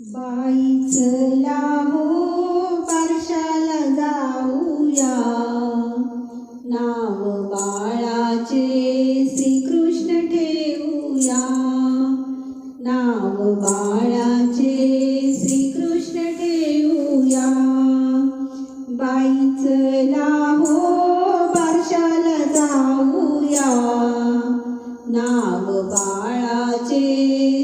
बाई चला हो पारशाला जाऊया. नाव बाळाचे श्रीकृष्ण ठेवूया. नाव बाळाचे श्रीकृष्ण ठेवूया. बाई चला हो बारशाला जाऊया. नाव बाळाचे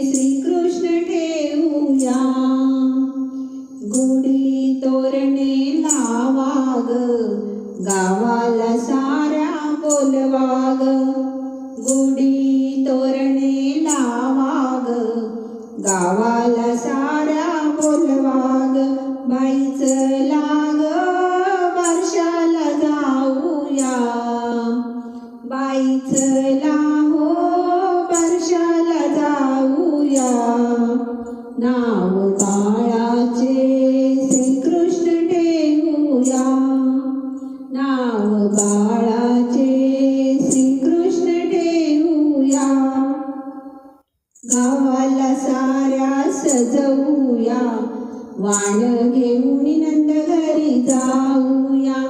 लावाग गावाला साऱ्या बोलवाग. गुढी तोरणे लावाग गावाला साऱ्या बोलवाग. बाईच लाग वर्षाला जाऊया. बाईच लाहो वर्षाला जाऊया. ना जाऊया. वाण घेऊन नंद घरी जाऊया.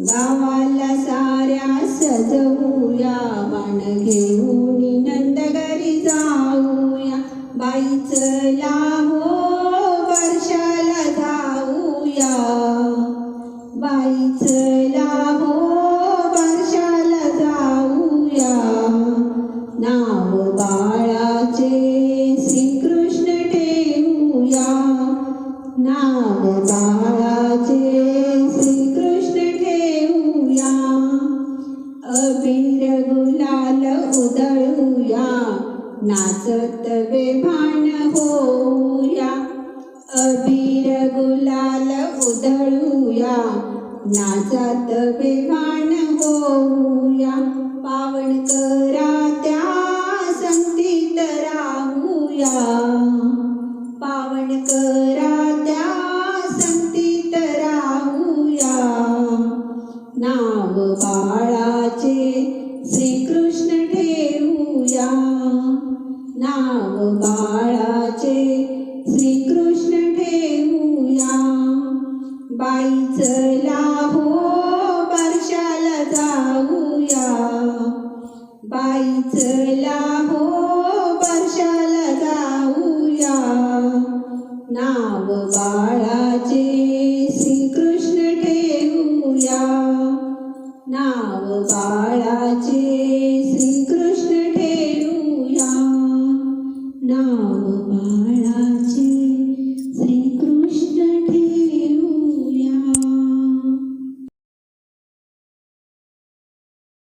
गावाला साऱ्या सजवूया. वाण घेऊन नंद घरी जाऊया. बाईच लाहो वर्षाला जाऊया. बाईच ठेवूया नाव बाळाचे श्रीकृष्ण ठेवूया अबीर गुलाल उधळूया नाचत बेभान होऊया. अबीर गुलाल उधळूया नाचत बेभान होऊया. पावन करा. नाव बाळाचे श्रीकृष्ण ठेवूया. नाव बाळाचे श्रीकृष्ण ठेवूया. बाईच लाभो हो वर्षाला जाऊया. बाईच लाभो हो वर्षाला जाऊया. नाव बाळाचे नाव बाळाचे श्रीकृष्ण